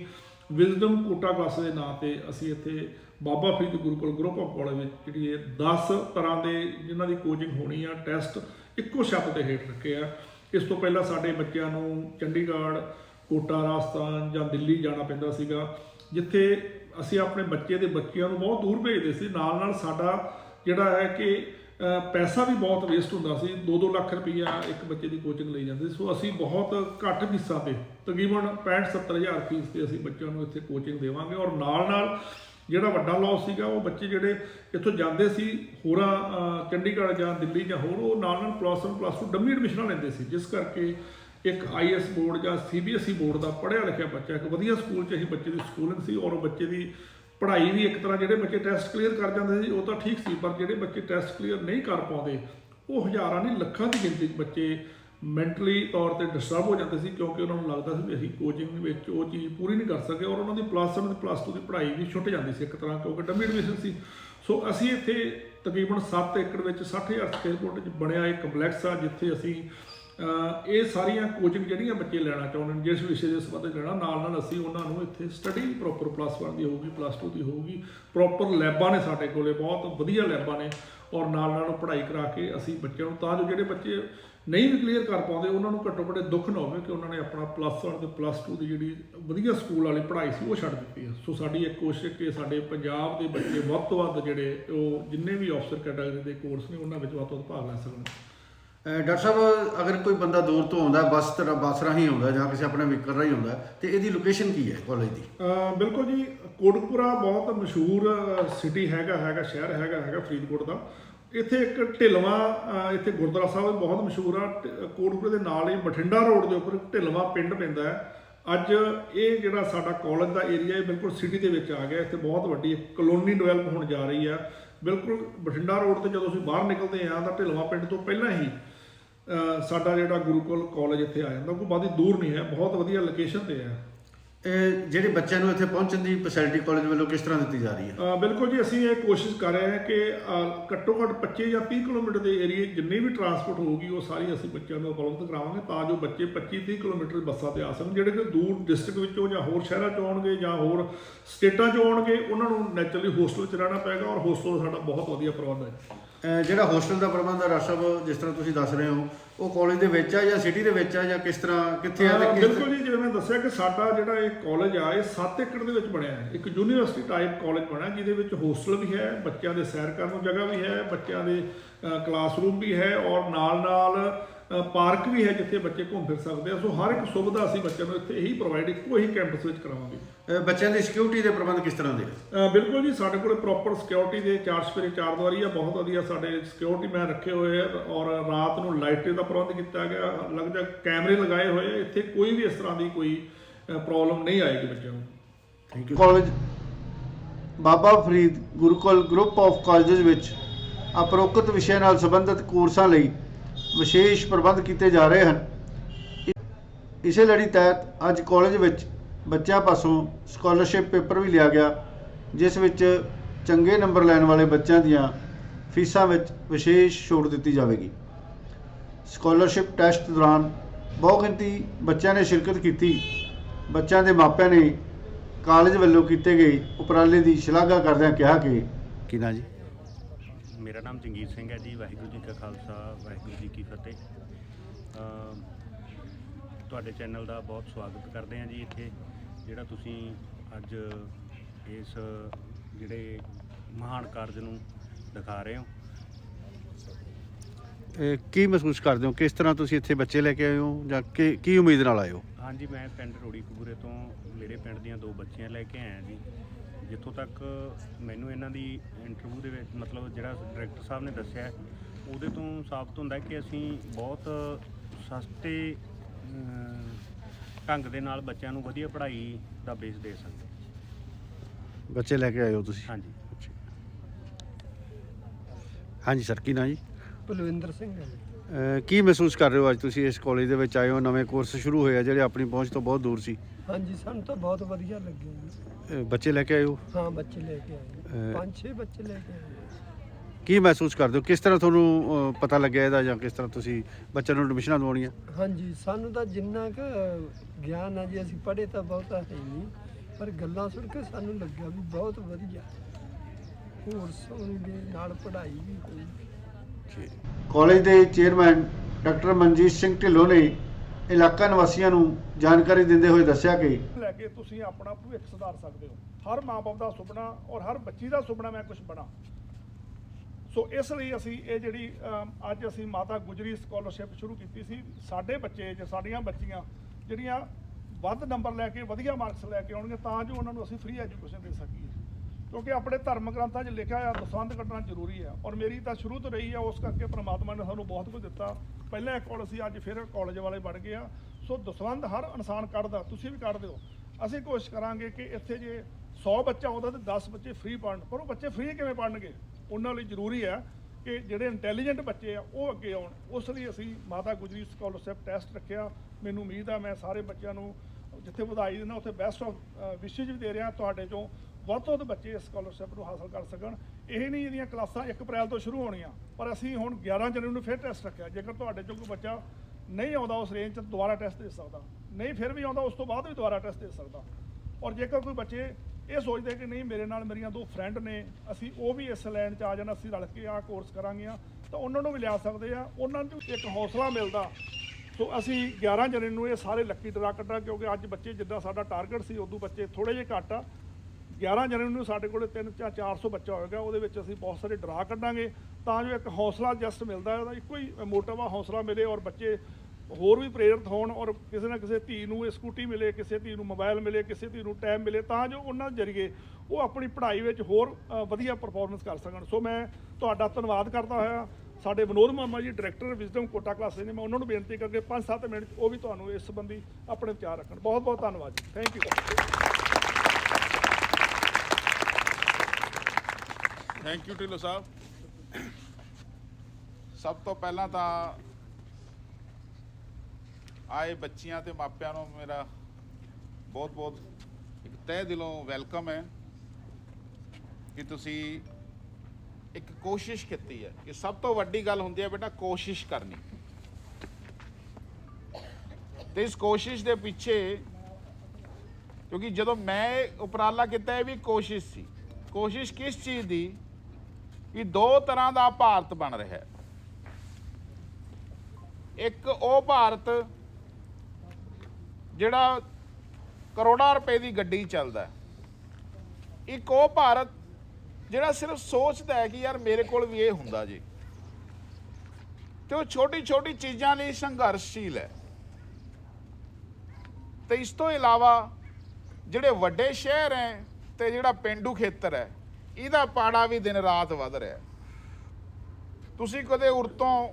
ਵਿਜ਼ਡਮ ਕੋਟਾ ਕਲਾਸ ਦੇ ਨਾਂ ਤੇ ਅਸੀਂ ਇੱਥੇ Baba Farid Gurukul group of college ਵਿੱਚ ਜਿਹੜੀ ਇਹ 10 ਤਰ੍ਹਾਂ ਦੇ ਜਿਨ੍ਹਾਂ ਦੀ ਕੋਚਿੰਗ ਹੋਣੀ ਆ ਟੈਸਟ ਇੱਕੋ ਛੱਤ ਦੇ ਹੇਠ ਰੱਖੇ ਆ। ਇਸ ਤੋਂ ਪਹਿਲਾਂ ਸਾਡੇ ਬੱਚਿਆਂ ਨੂੰ ਚੰਡੀਗੜ੍ਹ, ਕੋਟਾ, ਰਾਜਸਥਾਨ ਜਾਂ ਦਿੱਲੀ ਜਾਣਾ ਪੈਂਦਾ ਸੀਗਾ, ਜਿੱਥੇ ਅਸੀਂ ਆਪਣੇ ਬੱਚੇ ਦੇ ਬੱਚਿਆਂ ਨੂੰ ਬਹੁਤ ਦੂਰ ਭੇਜਦੇ ਸੀ। ਨਾਲ ਨਾਲ ਸਾਡਾ ਜਿਹੜਾ ਹੈ ਕਿ ਪੈਸਾ ਵੀ ਬਹੁਤ ਵੇਸਟ ਹੁੰਦਾ ਸੀ। 2-2 ਲੱਖ ਰੁਪਈਆ ਇੱਕ ਬੱਚੇ ਦੀ ਕੋਚਿੰਗ ਲਈ ਜਾਂਦੇ ਸੀ। ਸੋ ਅਸੀਂ ਬਹੁਤ ਘੱਟ ਫੀਸਾਂ ਤੇ ਤਕਰੀਬਨ 65-70 ਹਜ਼ਾਰ ਫੀਸ ਤੇ ਅਸੀਂ ਬੱਚਿਆਂ ਨੂੰ ਇੱਥੇ ਕੋਚਿੰਗ ਦੇਵਾਂਗੇ ਔਰ ਨਾਲ ਨਾਲ ਜਿਹੜਾ ਵੱਡਾ ਲਾਸ ਸੀਗਾ, ਉਹ ਬੱਚੇ ਜਿਹੜੇ ਇੱਥੋਂ ਜਾਂਦੇ ਸੀ, ਹੋਰਾਂ ਚੰਡੀਗੜ੍ਹ ਜਾਂ ਦਿੱਲੀ ਜਾਂ ਹੋਰ, ਉਹ ਨਾਲ ਨਾਲ ਪਲੱਸ 1 ਪਲੱਸ 2 ਡੰਮੀ ਐਡਮਿਸ਼ਨਾਂ ਲੈਂਦੇ ਸੀ। ਜਿਸ ਕਰਕੇ ਇੱਕ ਆਈਐਸ ਬੋਰਡ ਜਾਂ ਸੀਬੀਐਸਈ ਬੋਰਡ ਦਾ ਪੜ੍ਹਿਆ ਲਿਖਿਆ ਬੱਚਾ, ਇੱਕ ਵਧੀਆ ਸਕੂਲ 'ਚ ਹੀ ਬੱਚੇ ਦੀ ਸਕੂਲਿੰਗ ਸੀ ਔਰ ਉਹ ਬੱਚੇ ਦੀ ਪੜ੍ਹਾਈ ਵੀ ਇੱਕ ਤਰ੍ਹਾਂ ਜਿਹੜੇ ਬੱਚੇ ਟੈਸਟ ਕਲੀਅਰ ਕਰ ਜਾਂਦੇ ਸੀ, ਉਹ ਤਾਂ ਠੀਕ ਸੀ, ਪਰ ਜਿਹੜੇ ਬੱਚੇ ਟੈਸਟ ਕਲੀਅਰ ਨਹੀਂ ਕਰ ਪਾਉਂਦੇ, ਉਹ ਹਜ਼ਾਰਾਂ ਨਹੀਂ, ਲੱਖਾਂ ਦੀ ਗਿਣਤੀ 'ਚ ਬੱਚੇ ਮੈਂਟਲੀ ਤੌਰ ਤੇ ਡਿਸਟਰਬ ਹੋ ਜਾਂਦੇ ਸੀ ਕਿਉਂਕਿ ਉਹਨਾਂ ਨੂੰ ਲੱਗਦਾ ਸੀ ਵੀ ਅਸੀਂ ਕੋਚਿੰਗ ਵਿੱਚ ਉਹ ਚੀਜ਼ ਪੂਰੀ ਨਹੀਂ ਕਰ ਸਕੇ ਔਰ ਉਹਨਾਂ ਦੀ ਪਲੱਸ 1 ਤੇ ਪਲੱਸ 2 ਦੀ ਪੜ੍ਹਾਈ ਵੀ ਛੁੱਟ ਜਾਂਦੀ ਸੀ ਇੱਕ ਤਰ੍ਹਾਂ ਕਿਉਂਕਿ ਡੰਮੀ ਐਡਮਿਸ਼ਨ ਸੀ। ਸੋ ਅਸੀਂ ਇੱਥੇ ਤਕਰੀਬਨ 7 ਏਕੜ ਵਿੱਚ 60000 ਸਕੁਅਰ ਫੁੱਟ 'ਚ ਬਣਿਆ ਇੱਕ ਕੰਪਲੈਕਸ ਆ ਜਿੱਥੇ ਅਸੀਂ ਇਹ ਸਾਰੀਆਂ ਕੋਚਿੰਗ ਜਿਹੜੀਆਂ ਬੱਚੇ ਲੈਣਾ ਚਾਹੁੰਦੇ ਨੇ, ਜਿਸ ਵਿਸ਼ੇ ਦੇ ਸੰਬੰਧ ਲੈਣਾ, ਨਾਲ ਨਾਲ ਅਸੀਂ ਉਹਨਾਂ ਨੂੰ ਇੱਥੇ ਸਟੱਡੀ ਪ੍ਰੋਪਰ ਪਲੱਸ 1 ਦੀ ਹੋਊਗੀ ਪਲੱਸ 2 ਦੀ ਹੋਊਗੀ। ਪ੍ਰੋਪਰ ਲੈਬਾਂ ਨੇ ਸਾਡੇ ਕੋਲੇ, ਬਹੁਤ ਵਧੀਆ ਲੈਬਾਂ ਨੇ ਔਰ ਨਾਲ ਨਾਲ ਪੜ੍ਹਾਈ ਕਰਾ ਕੇ ਅਸੀਂ ਬੱਚਿਆਂ ਨੂੰ, ਤਾਂ ਜੋ ਜਿਹੜੇ ਬੱਚੇ ਨਹੀਂ ਵੀ ਕਲੀਅਰ ਕਰ ਪਾਉਂਦੇ ਉਹਨਾਂ ਨੂੰ ਘੱਟੋ ਘੱਟ ਦੁੱਖ ਨਾ ਹੋਵੇ ਕਿ ਉਹਨਾਂ ਨੇ ਆਪਣਾ ਪਲੱਸ 1 ਤੇ ਪਲੱਸ 2 ਦੀ ਜਿਹੜੀ ਵਧੀਆ ਸਕੂਲ ਵਾਲੀ ਪੜ੍ਹਾਈ ਸੀ ਉਹ ਛੱਡ ਦਿੱਤੀ ਹੈ। ਸੋ ਸਾਡੀ ਇੱਕ ਕੋਸ਼ਿਸ਼ ਕਿ ਸਾਡੇ ਪੰਜਾਬ ਦੇ ਬੱਚੇ ਵੱਧ ਤੋਂ ਵੱਧ ਜਿਹੜੇ ਉਹ ਜਿੰਨੇ ਵੀ ਅਫਸਰ ਕੈਟਾਗਰੀ ਦੇ ਕੋਰਸ ਨੇ ਉਹਨਾਂ ਵਿੱਚ ਵੱਧ ਤੋਂ ਵੱਧ ਭਾਗ ਲੈ ਸਕਣ। ਡਾਕਟਰ ਸਾਹਿਬ ਅਗਰ ਕੋਈ ਬੰਦਾ ਦੂਰ ਤੋਂ ਆਉਂਦਾ ਹੈ, ਬੱਸ ਤਰ੍ਹਾਂ ਬੱਸ ਰਾਹੀਂ ਆਉਂਦਾ ਜਾਂ ਕਿਸੇ ਆਪਣੇ ਵਹੀਕਲ ਰਾਹੀਂ ਆਉਂਦਾ ਹੈ, ਤੇ ਇਹਦੀ ਲੋਕੇਸ਼ਨ ਕੀ ਹੈ ਕਾਲਜ ਦੀ? ਬਿਲਕੁਲ ਜੀ ਕੋਟਕਪੁਰਾ ਬਹੁਤ ਮਸ਼ਹੂਰ ਸਿਟੀ ਹੈਗਾ ਹੈਗਾ ਸ਼ਹਿਰ ਹੈਗਾ ਹੈਗਾ ਫਰੀਦਕੋਟ ਦਾ। ਇੱਥੇ ਇੱਕ ਢਿਲਵਾ ਇੱਥੇ ਗੁਰਦੁਆਰਾ ਸਾਹਿਬ ਬਹੁਤ ਮਸ਼ਹੂਰ ਆ। ਢ- ਕੋਟਕਪੁਰੇ ਦੇ ਨਾਲ ਹੀ ਬਠਿੰਡਾ ਰੋਡ ਦੇ ਉੱਪਰ ਢਿਲਵਾ ਪਿੰਡ ਪੈਂਦਾ ਹੈ। ਅੱਜ ਇਹ ਜਿਹੜਾ ਸਾਡਾ ਕਾਲਜ ਦਾ ਏਰੀਆ ਇਹ ਬਿਲਕੁਲ ਸਿਟੀ ਦੇ ਵਿੱਚ ਆ ਗਿਆ। ਇੱਥੇ ਬਹੁਤ ਵੱਡੀ ਕਲੋਨੀ ਡਿਵੈਲਪ ਹੋਣ ਜਾ ਰਹੀ ਆ। ਬਿਲਕੁਲ ਬਠਿੰਡਾ ਰੋਡ ਤੇ ਜਦੋਂ ਅਸੀਂ ਬਾਹਰ ਨਿਕਲਦੇ ਆ ਤਾਂ ਢਿਲਵਾ ਪਿੰਡ ਤੋਂ ਪਹਿਲਾਂ ਹੀ ਸਾਡਾ ਜਿਹੜਾ ਗੁਰੂਕੁਲ ਕਾਲਜ ਇੱਥੇ ਆ ਜਾਂਦਾ। ਕੋਈ ਬਾਦੀ ਦੂਰ ਨਹੀਂ ਹੈ, ਬਹੁਤ ਵਧੀਆ ਲੋਕੇਸ਼ਨ ਤੇ ਹੈ। ਇਹ ਜਿਹੜੇ ਬੱਚਿਆਂ ਨੂੰ ਇੱਥੇ ਪਹੁੰਚਣ ਦੀ ਫੈਸਿਲਿਟੀ ਕਾਲਜ ਵੱਲੋਂ ਕਿਸ ਤਰ੍ਹਾਂ ਦਿੱਤੀ ਜਾ ਰਹੀ ਹੈ? ਅ, ਬਿਲਕੁਲ ਜੀ ਅਸੀਂ ਇਹ ਕੋਸ਼ਿਸ਼ ਕਰ ਰਹੇ ਹਾਂ ਕਿ ਅ, ਘੱਟੋ ਘੱਟ 25 ਜਾਂ 30 ਕਿਲੋਮੀਟਰ ਦੇ ਏਰੀਏ ਜਿੰਨੀ ਵੀ ਟਰਾਂਸਪੋਰਟ ਹੋਊਗੀ ਉਹ ਸਾਰੀ ਅਸੀਂ ਬੱਚਿਆਂ ਨੂੰ ਉਪਲਬਧ ਕਰਾਵਾਂਗੇ ਤਾਂ ਜੋ ਬੱਚੇ 25 30 ਕਿਲੋਮੀਟਰ ਬੱਸਾਂ ਤੇ ਆ ਸਕਣ ਜਿਹੜੇ ਕਿ ਦੂਰ ਡਿਸਟ੍ਰਿਕਟ ਵਿੱਚੋਂ ਜਾਂ ਹੋਰ ਸ਼ਹਿਰਾਂ ਚੋਂ ਆਉਣਗੇ ਜਾਂ ਹੋਰ ਸਟੇਟਾਂ ਚੋਂ ਆਉਣਗੇ ਉਹਨਾਂ ਨੂੰ ਨੈਚੁਰਲੀ ਹੋਸਟਲ 'ਚ ਰਹਿਣਾ ਪਏਗਾ ਔਰ ਹੋਸਟਲ ਦਾ ਸਾਡਾ ਬਹੁਤ ਵਧੀਆ ਪ੍ਰਬੰਧ ਹੈ। ਜਿਹੜਾ ਹੋਸਟਲ ਦਾ ਪ੍ਰਬੰਧ ਹੈ ਡਾਕਟਰ ਸਾਹਿਬ ਜਿਸ ਤਰ੍ਹਾਂ ਤੁਸੀਂ ਦੱਸ ਰਹੇ ਹੋ ਉਹ ਕਾਲਜ ਦੇ ਵਿੱਚ ਆ ਜਾਂ ਸਿਟੀ ਦੇ ਵਿੱਚ ਆ ਜਾਂ ਕਿਸ ਤਰ੍ਹਾਂ ਕਿੱਥੇ ਆ ਤੇ ਕਿਸ ਬਿਲਕੁਲ ਜੀ ਜਿਵੇਂ ਮੈਂ ਦੱਸਿਆ ਕਿ ਸਾਡਾ ਜਿਹੜਾ ਇਹ ਕਾਲਜ ਆ ਇਹ 7 ਏਕੜ ਦੇ ਵਿੱਚ ਬਣਿਆ ਹੈ। ਇੱਕ ਯੂਨੀਵਰਸਿਟੀ ਟਾਈਪ ਕਾਲਜ ਬਣਿਆ ਜਿਹਦੇ ਵਿੱਚ ਹੋਸਟਲ ਵੀ ਹੈ ਬੱਚਿਆਂ ਦੇ ਸੈਰ ਕਰਨ ਨੂੰ ਜਗ੍ਹਾ ਵੀ ਹੈ ਬੱਚਿਆਂ ਦੇ ਕਲਾਸਰੂਮ ਵੀ ਹੈ ਔਰ ਨਾਲ ਨਾਲ ਪਾਰਕ ਵੀ ਹੈ ਜਿੱਥੇ ਬੱਚੇ ਘੁੰਮ ਫਿਰ ਸਕਦੇ ਆ। ਸੋ ਹਰ ਇੱਕ ਸੁਵਿਧਾ ਅਸੀਂ ਬੱਚਿਆਂ ਨੂੰ ਇੱਥੇ ਇਹੀ ਪ੍ਰੋਵਾਈਡ ਇੱਕੋ ਹੀ ਕੈਂਪਸ ਵਿੱਚ ਕਰਾਵਾਂਗੇ। ਬੱਚਿਆਂ ਦੀ ਸਿਕਿਉਰਿਟੀ ਦੇ ਪ੍ਰਬੰਧ ਕਿਸ ਤਰ੍ਹਾਂ ਦੇ ਬਿਲਕੁਲ ਜੀ ਸਾਡੇ ਕੋਲੇ ਪ੍ਰੋਪਰ ਸਿਕਿਉਰਿਟੀ ਦੇ ਚਾਰ ਸਪੇਰੇ ਚਾਰ ਦੀਵਾਰੀ ਆ ਬਹੁਤ ਵਧੀਆ ਸਾਡੇ ਸਿਕਿਉਰਿਟੀ ਮੈਨ ਰੱਖੇ ਹੋਏ ਆ ਔਰ ਰਾਤ ਨੂੰ ਲਾਈਟਿੰਗ ਦਾ ਪ੍ਰਬੰਧ ਕੀਤਾ ਗਿਆ ਲੱਗਦਾ ਕੈਮਰੇ ਲਗਾਏ ਹੋਏ ਆ ਇੱਥੇ ਕੋਈ ਵੀ ਇਸ ਤਰ੍ਹਾਂ ਦੀ ਕੋਈ ਪ੍ਰੋਬਲਮ ਨਹੀਂ ਆਏਗੀ ਬੱਚਿਆਂ ਨੂੰ। Thank you college Baba Farid Gurukul group of colleges ਵਿੱਚ ਉਪਰੋਕਤ ਵਿਸ਼ੇ ਨਾਲ ਸੰਬੰਧਿਤ ਕੋਰਸਾਂ ਲਈ ਵਿਸ਼ੇਸ਼ ਪ੍ਰਬੰਧ ਕੀਤੇ ਜਾ ਰਹੇ ਹਨ। ਇਸੇ ਲੜੀ ਤਹਿਤ ਅੱਜ ਕਾਲਜ ਵਿੱਚ ਬੱਚਿਆਂ ਪਾਸੋਂ ਸਕਾਲਰਸ਼ਿਪ ਪੇਪਰ ਵੀ ਲਿਆ ਗਿਆ, ਜਿਸ ਵਿੱਚ ਚੰਗੇ ਨੰਬਰ ਲੈਣ ਵਾਲੇ ਬੱਚਿਆਂ ਦੀਆਂ ਫੀਸਾਂ ਵਿੱਚ ਵਿਸ਼ੇਸ਼ ਛੋਟ ਦਿੱਤੀ ਜਾਵੇਗੀ। ਸਕਾਲਰਸ਼ਿਪ ਟੈਸਟ ਦੌਰਾਨ ਬਹੁਗਿਣਤੀ ਬੱਚਿਆਂ ਨੇ ਸ਼ਿਰਕਤ ਕੀਤੀ। ਬੱਚਿਆਂ ਦੇ ਮਾਪਿਆਂ ਨੇ ਕਾਲਜ ਵੱਲੋਂ ਕੀਤੇ ਗਏ ਉਪਰਾਲੇ ਦੀ ਸ਼ਲਾਘਾ ਕਰਦਿਆਂ ਕਿਹਾ ਕਿ ਕੀ ਜੀ? ਮੇਰਾ ਨਾਮ ਜੰਗੀਰ ਸਿੰਘ ਹੈ ਜੀ ਵਾਹਿਗੁਰੂ ਜੀ ਕਾ ਖਾਲਸਾ ਵਾਹਿਗੁਰੂ ਜੀ ਕੀ ਫਤਿਹ। ਤੁਹਾਡੇ ਚੈਨਲ ਦਾ ਬਹੁਤ ਸਵਾਗਤ ਕਰਦੇ ਹਾਂ ਜੀ ਇੱਥੇ ਜਿਹੜਾ ਤੁਸੀਂ ਅੱਜ ਇਸ ਜਿਹੜੇ ਮਹਾਨ ਕਾਰਜ ਨੂੰ ਦਿਖਾ ਰਹੇ ਹੋ। ਇਹ ਕੀ ਮਹਿਸੂਸ ਕਰਦੇ ਹੋ? ਕਿਸ ਤਰ੍ਹਾਂ ਤੁਸੀਂ ਇੱਥੇ ਬੱਚੇ ਲੈ ਕੇ ਆਏ ਹੋ ਜਾਂ ਕੀ ਕੀ ਉਮੀਦ ਨਾਲ ਆਏ ਹੋ? ਹਾਂਜੀ ਮੈਂ ਪਿੰਡ ਰੋੜੀ ਕਪੂਰੇ ਤੋਂ ਮੇਰੇ ਪਿੰਡ ਦੀਆਂ ਦੋ ਬੱਚੀਆਂ ਲੈ ਕੇ ਆਇਆ ਜੀ। ਜਿੱਥੋਂ ਤੱਕ ਮੈਨੂੰ ਇਹਨਾਂ ਦੀ ਇੰਟਰਵਿਊ ਦੇ ਵਿੱਚ ਮਤਲਬ ਜਿਹੜਾ ਡਾਇਰੈਕਟਰ ਸਾਹਿਬ ਨੇ ਦੱਸਿਆ ਉਹਦੇ ਤੋਂ ਸਾਬਤ ਹੁੰਦਾ ਹੈ ਕਿ ਅਸੀਂ ਬਹੁਤ ਸਸਤੇ ਢੰਗ ਦੇ ਨਾਲ ਬੱਚਿਆਂ ਨੂੰ ਵਧੀਆ ਪੜ੍ਹਾਈ ਦਾ ਬੇਸ ਦੇ ਸਕਦੇ ਹਾਂ। ਬੱਚੇ ਲੈ ਕੇ ਆਏ ਹੋ ਤੁਸੀਂ? ਹਾਂਜੀ। ਹਾਂਜੀ ਸਰ ਕੀ ਨਾ ਜੀ? ਬਲਵਿੰਦਰ ਸਿੰਘ ਹੈ ਕੀ ਮਹਿਸੂਸ ਕਰ ਰਹੇ ਹੋ ਅੱਜ ਤੁਸੀਂ ਇਸ ਕਾਲਜ ਦੇ ਵਿੱਚ ਆਏ ਹੋ? ਨਵੇਂ ਕੋਰਸ ਸ਼ੁਰੂ ਹੋਏ ਆ ਜਿਹੜੇ ਆਪਣੀ ਪਹੁੰਚ ਤੋਂ ਬਹੁਤ ਦੂਰ ਸੀ। ਹਾਂਜੀ ਸਾਨੂੰ ਤਾਂ ਬਹੁਤ ਵਧੀਆ ਲੱਗਿਆ ਜੀ। ਅਹ ਬੱਚੇ ਲੈ ਕੇ ਆਏ ਹੋ? ਹਾਂ ਬੱਚੇ ਲੈ ਕੇ ਆਏ। ਅਹ ਪੰਜ ਛੇ ਬੱਚੇ ਲੈ ਕੇ ਆਏ। ਕੀ ਮਹਿਸੂਸ ਕਰਦੇ ਹੋ? ਕਿਸ ਤਰ੍ਹਾਂ ਤੁਹਾਨੂੰ ਅਹ, ਪਤਾ ਲੱਗਿਆ ਇਹਦਾ ਜਾਂ ਕਿਸ ਤਰ੍ਹਾਂ ਤੁਸੀਂ ਬੱਚਿਆਂ ਨੂੰ ਐਡਮਿਸ਼ਨਾਂ ਦਵਾਉਣੀਆਂ? ਹਾਂਜੀ ਸਾਨੂੰ ਤਾਂ ਜਿੰਨਾ ਕੁ ਗਿਆਨ ਆ ਜੀ ਅਸੀਂ ਪੜ੍ਹੇ ਤਾਂ ਬਹੁਤਾ ਹੈ ਨਹੀਂ। ਪਰ ਗੱਲਾਂ ਸੁਣ ਕੇ ਸਾਨੂੰ ਲੱਗਿਆ ਵੀ ਬਹੁਤ ਵਧੀਆ। ਹੋਰ ਸੁਣਗੇ ਨਾਲ ਪੜ੍ਹਾਈ ਵੀ ਹੋਈ ਕਾਲਜ ਦੇ ਚੇਅਰਮੈਨ ਡਾਕਟਰ ਮਨਜੀਤ ਸਿੰਘ ਢਿੱਲੋਂ ਨੇ ਇਲਾਕਾ ਨਿਵਾਸੀਆਂ ਨੂੰ ਜਾਣਕਾਰੀ ਦਿੰਦੇ ਹੋਏ ਦੱਸਿਆ ਕਿ ਲੈ ਕੇ ਤੁਸੀਂ ਆਪਣਾ ਭਵਿੱਖ ਸੁਧਾਰ ਸਕਦੇ ਹੋ। ਹਰ ਮਾਂ-ਬਾਪ ਦਾ ਸੁਪਨਾ ਔਰ ਹਰ ਬੱਚੀ ਦਾ ਸੁਪਨਾ ਮੈਂ ਕੁਝ ਬਣਾ। ਸੋ ਇਸ ਲਈ ਅਸੀਂ ਇਹ ਜਿਹੜੀ ਅੱਜ ਅਸੀਂ ਮਾਤਾ ਗੁਜਰੀ ਸਕਾਲਰਸ਼ਿਪ ਸ਼ੁਰੂ ਕੀਤੀ ਸੀ, ਸਾਡੇ ਬੱਚੇ ਜਾਂ ਸਾਡੀਆਂ ਬੱਚੀਆਂ ਜਿਹੜੀਆਂ ਵੱਧ ਨੰਬਰ ਲੈ ਕੇ, ਵਧੀਆ ਮਾਰਕਸ ਲੈ ਕੇ ਆਉਣਗੇ, ਤਾਂ ਜੋ ਉਹਨਾਂ ਨੂੰ ਅਸੀਂ ਫ੍ਰੀ ਐਜੂਕੇਸ਼ਨ ਦੇ ਸਕੀਏ। ਕਿਉਂਕਿ ਆਪਣੇ ਧਰਮ ਗ੍ਰੰਥਾਂ 'ਚ ਲਿਖਿਆ ਆ ਦਸਵੰਧ ਕੱਟਣਾ ਜ਼ਰੂਰੀ ਹੈ। ਔਰ ਮੇਰੀ ਤਾਂ ਸ਼ੁਰੂ ਤੋਂ ਰਹੀ ਆ, ਉਸ ਕਰਕੇ ਪ੍ਰਮਾਤਮਾ ਨੇ ਸਾਨੂੰ ਬਹੁਤ ਕੁਝ ਦਿੱਤਾ। ਪਹਿਲਾਂ ਇੱਕ ਕੋਲ ਸੀ ਅੱਜ ਫਿਰ ਕਾਲਜ ਵਾਲੇ ਬਣ ਗਏ ਆ। ਸੋ ਦਸਵੰਧ ਹਰ ਇਨਸਾਨ ਕੱਢਦਾ, ਤੁਸੀਂ ਵੀ ਕੱਢ ਦਿਓ ਅਸੀਂ ਕੋਸ਼ਿਸ਼ ਕਰਾਂਗੇ ਕਿ ਇੱਥੇ ਜੇ 100 ਬੱਚਾ ਆਉਂਦਾ ਤੇ 10 ਬੱਚੇ ਫ੍ਰੀ ਪੜਨ ਪਰ ਉਹ ਬੱਚੇ ਫ੍ਰੀ ਕਿਵੇਂ ਪੜਨਗੇ ਉਹਨਾਂ ਲਈ ਜ਼ਰੂਰੀ ਹੈ ਕਿ ਜਿਹੜੇ ਇੰਟੈਲੀਜੈਂਟ ਬੱਚੇ ਆ, ਉਹ ਅੱਗੇ ਆਉਣ। ਉਸ ਲਈ ਅਸੀਂ ਮਾਤਾ ਗੁਜਰੀ ਸਕਾਲਰਸ਼ਿਪ ਟੈਸਟ ਰੱਖਿਆ। ਮੈਨੂੰ ਉਮੀਦ ਆ ਮੈਂ ਸਾਰੇ ਬੱਚਿਆਂ ਨੂੰ ਜਿੱਥੇ ਵਧਾਈ ਦਿੰਦਾ, ਉੱਥੇ ਬੈਸਟ ਆਫ ਵਿਸ਼ੇਜ ਵੀ ਦੇ ਰਿਹਾ ਤੁਹਾਡੇ ਚੋਂ। ਵੱਧ ਤੋਂ ਵੱਧ ਬੱਚੇ ਇਸ ਸਕਾਲਰਸ਼ਿਪ ਨੂੰ ਹਾਸਲ ਕਰ ਸਕਣ। ਇਹ ਨਹੀਂ ਇਹਦੀਆਂ ਕਲਾਸਾਂ 1 ਅਪ੍ਰੈਲ ਤੋਂ ਸ਼ੁਰੂ ਹੋਣੀਆਂ, ਪਰ ਅਸੀਂ ਹੁਣ 11 ਜਨਵਰੀ ਨੂੰ ਫਿਰ ਟੈਸਟ ਰੱਖਿਆ। ਜੇਕਰ ਤੁਹਾਡੇ ਚੋਂ ਕੋਈ ਬੱਚਾ ਨਹੀਂ ਆਉਂਦਾ ਉਸ ਰੇਂਜ 'ਚ, ਦੁਬਾਰਾ ਟੈਸਟ ਦੇ ਸਕਦਾ। ਨਹੀਂ ਫਿਰ ਵੀ ਆਉਂਦਾ, ਉਸ ਤੋਂ ਬਾਅਦ ਵੀ ਦੁਬਾਰਾ ਟੈਸਟ ਦੇ ਸਕਦਾ। ਔਰ ਜੇਕਰ ਕੋਈ ਬੱਚੇ ਇਹ ਸੋਚਦੇ ਕਿ ਨਹੀਂ, ਮੇਰੇ ਨਾਲ ਮੇਰੀਆਂ ਦੋ ਫਰੈਂਡ ਨੇ, ਅਸੀਂ ਉਹ ਵੀ ਇਸ ਲਾਈਨ 'ਚ ਆ ਜਾਣਾ, ਅਸੀਂ ਰਲ ਕੇ ਆਹ ਕੋਰਸ ਕਰਾਂਗੇ ਤਾਂ ਉਹਨਾਂ ਨੂੰ ਵੀ ਲਿਆ ਸਕਦੇ ਆ ਉਹਨਾਂ ਨੂੰ ਇੱਕ ਹੌਸਲਾ ਮਿਲਦਾ। ਸੋ ਅਸੀਂ 11 ਜਨਵਰੀ ਨੂੰ ਇਹ ਸਾਰੇ ਲੱਕੀ ਡਰਾ ਕੱਢਾਂ ਕਿਉਂਕਿ ਅੱਜ ਬੱਚੇ ਜਿੱਦਾਂ ਸਾਡਾ ਟਾਰਗੇਟ ਸੀ, ਉਦੋਂ ਬੱਚੇ ਥੋੜੇ ਜਿਹੇ ਘੱਟ ਆ। 11 ਜਨਵਰੀ ਨੂੰ ਸਾਡੇ ਕੋਲੇ 3 ਜਾਂ 400 ਬੱਚਾ ਹੋਏਗਾ, ਉਹਦੇ ਵਿੱਚ ਅਸੀਂ ਬਹੁਤ ਸਾਰੇ ਡਰਾ ਕੱਢਾਂਗੇ। ਤਾਂ ਜੋ ਇੱਕ ਹੌਸਲਾ ਜਸਟ ਮਿਲਦਾ ਹੈ, ਉਹਦਾ ਇੱਕੋ ਹੀ ਮੋਟਿਵ ਆ, ਹੌਸਲਾ ਮਿਲੇ ਔਰ ਬੱਚੇ ਹੋਰ ਵੀ ਪ੍ਰੇਰਿਤ ਹੋਣ ਔਰ ਕਿਸੇ ਨਾ ਕਿਸੇ ਧੀ ਨੂੰ ਸਕੂਟੀ ਮਿਲੇ, ਕਿਸੇ ਧੀ ਨੂੰ ਮੋਬਾਈਲ ਮਿਲੇ, ਕਿਸੇ ਧੀ ਨੂੰ ਟਾਈਮ ਮਿਲੇ, ਤਾਂ ਜੋ ਉਹਨਾਂ ਦੇ ਜ਼ਰੀਏ ਉਹ ਆਪਣੀ ਪੜ੍ਹਾਈ ਵਿੱਚ ਹੋਰ ਵਧੀਆ ਪਰਫਾਰਮੈਂਸ ਕਰ ਸਕਣ। ਸੋ ਮੈਂ ਤੁਹਾਡਾ ਧੰਨਵਾਦ ਕਰਦਾ ਹੋਇਆ। ਸਾਡੇ ਵਿਨੋਦ ਮਾਮਾ ਜੀ ਡਾਇਰੈਕਟਰ ਵਿਜ਼ਡਮ ਕੋਟਾ ਕਲਾਸਿਸ ਨੇ, ਮੈਂ ਉਹਨਾਂ ਨੂੰ ਬੇਨਤੀ ਕਰਕੇ 5-7 ਮਿੰਟ 'ਚ ਉਹ ਵੀ ਤੁਹਾਨੂੰ ਇਸ ਸੰਬੰਧੀ ਆਪਣੇ ਵਿਚਾਰ ਰੱਖਣ। ਬਹੁਤ ਬਹੁਤ ਧੰਨਵਾਦ ਜੀ। Thank you thank you Dhillon Sahib ਸਭ ਤੋਂ ਪਹਿਲਾਂ ਤਾਂ ਆਏ ਬੱਚਿਆਂ ਤੇ ਮਾਪਿਆਂ ਨੂੰ ਮੇਰਾ ਬਹੁਤ ਬਹੁਤ ਇੱਕ ਤਹਿ ਦਿਲੋਂ ਵੈਲਕਮ ਹੈ ਕਿ ਤੁਸੀਂ ਇੱਕ ਕੋਸ਼ਿਸ਼ ਕੀਤੀ ਹੈ ਕਿ ਸਭ ਤੋਂ ਵੱਡੀ ਗੱਲ ਹੁੰਦੀ ਹੈ ਬੇਟਾ ਕੋਸ਼ਿਸ਼ ਕਰਨੀ। ਤੇ ਇਸ ਕੋਸ਼ਿਸ਼ ਦੇ ਪਿੱਛੇ ਕਿਉਂਕਿ ਜਦੋਂ ਮੈਂ ਉਪਰਾਲਾ ਕੀਤਾ ਇਹ ਵੀ ਕੋਸ਼ਿਸ਼ ਸੀ। ਕੋਸ਼ਿਸ਼ ਕਿਸ ਚੀਜ਼ ਦੀ? ਕਿ ਦੋ ਤਰ੍ਹਾਂ ਦਾ ਭਾਰਤ ਬਣ ਰਿਹਾ ਹੈ। ਇੱਕ ਉਹ ਭਾਰਤ ਜਿਹੜਾ ਕਰੋੜਾਂ ਰੁਪਏ ਦੀ ਗੱਡੀ ਚੱਲਦਾ ਇੱਕ ਉਹ ਭਾਰਤ ਜਿਹੜਾ ਸਿਰਫ ਸੋਚਦਾ ਹੈ ਕਿ ਯਾਰ ਮੇਰੇ ਕੋਲ ਵੀ ਇਹ ਹੁੰਦਾ ਜੀ। ਤੇ ਉਹ ਛੋਟੀ ਛੋਟੀ ਚੀਜ਼ਾਂ ਲਈ ਸੰਘਰਸ਼ੀਲ ਹੈ। ਤੇ ਇਸ ਤੋਂ ਇਲਾਵਾ ਜਿਹੜੇ ਵੱਡੇ ਸ਼ਹਿਰ ਹੈ ਤੇ ਜਿਹੜਾ ਪਿੰਡੂ ਖੇਤਰ ਹੈ ਇਹਦਾ ਪਾੜਾ ਵੀ ਦਿਨ ਰਾਤ ਵਧ ਰਿਹਾ ਤੁਸੀਂ ਕਦੇ ਉਰਤੋਂ,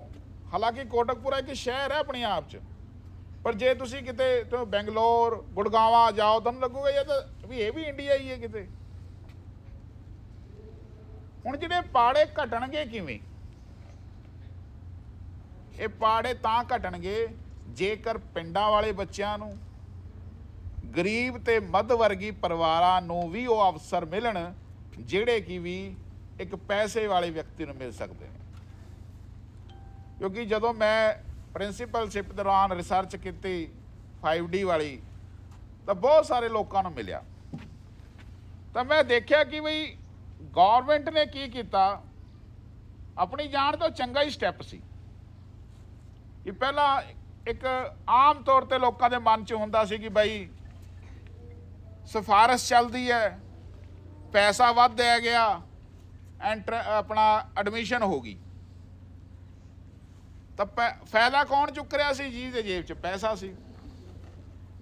ਹਾਲਾਂਕਿ ਕੋਟਕਪੁਰਾ ਇੱਕ ਸ਼ਹਿਰ ਹੈ ਆਪਣੇ ਆਪ 'ਚ, ਪਰ ਜੇ ਤੁਸੀਂ ਕਿਤੇ ਬੈਂਗਲੌਰ, ਗੁੜਗਾਵਾਂ ਜਾਓ, ਤੁਹਾਨੂੰ ਲੱਗੂਗਾ ਇਹ ਤਾਂ ਵੀ ਇਹ ਵੀ ਇੰਡੀਆ ਹੀ ਹੈ ਕਿਤੇ। ਹੁਣ ਜਿਹੜੇ ਪਾੜੇ ਘਟਣਗੇ ਕਿਵੇਂ? ਇਹ ਪਾੜੇ ਤਾਂ ਘਟਣਗੇ ਜੇਕਰ ਪਿੰਡਾਂ ਵਾਲੇ ਬੱਚਿਆਂ ਨੂੰ, ਗਰੀਬ ਤੇ ਮੱਧ ਵਰਗੀ ਪਰਿਵਾਰਾਂ ਨੂੰ ਵੀ ਉਹ ਅਵਸਰ ਮਿਲਣ ਜਿਹੜੇ ਕਿ ਵੀ ਇੱਕ ਪੈਸੇ ਵਾਲੇ ਵਿਅਕਤੀ ਨੂੰ ਮਿਲ ਸਕਦੇ ਨੇ। ਕਿਉਂਕਿ ਜਦੋਂ ਮੈਂ ਪ੍ਰਿੰਸੀਪਲਸ਼ਿਪ ਦੌਰਾਨ ਰਿਸਰਚ ਕੀਤੀ 5D ਵਾਲੀ, ਤਾਂ ਬਹੁਤ ਸਾਰੇ ਲੋਕਾਂ ਨੂੰ ਮਿਲਿਆ। ਤਾਂ ਮੈਂ ਦੇਖਿਆ ਕਿ ਬਈ ਗਵਰਨਮੈਂਟ ਨੇ ਕੀ ਕੀਤਾ? ਆਪਣੀ ਜਾਣ ਤੋਂ ਚੰਗਾ ਹੀ ਸਟੈਪ ਸੀ। ਕਿ ਪਹਿਲਾਂ ਇੱਕ ਆਮ ਤੌਰ ਤੇ ਲੋਕਾਂ ਦੇ ਮਨ 'ਚ ਹੁੰਦਾ ਸੀ ਕਿ ਬਈ ਸਿਫਾਰਿਸ਼ ਚੱਲਦੀ ਹੈ। ਪੈਸਾ ਵੱਧ ਦਿਆ ਗਿਆ, ਐਂਟਰ, ਆਪਣਾ ਐਡਮਿਸ਼ਨ ਹੋ ਗਈ। ਤਾਂ ਪੈ- ਫਾਇਦਾ ਕੌਣ ਚੁੱਕ ਰਿਹਾ ਸੀ? ਜੀ ਦੇ ਜੇਬ 'ਚ ਪੈਸਾ ਸੀ।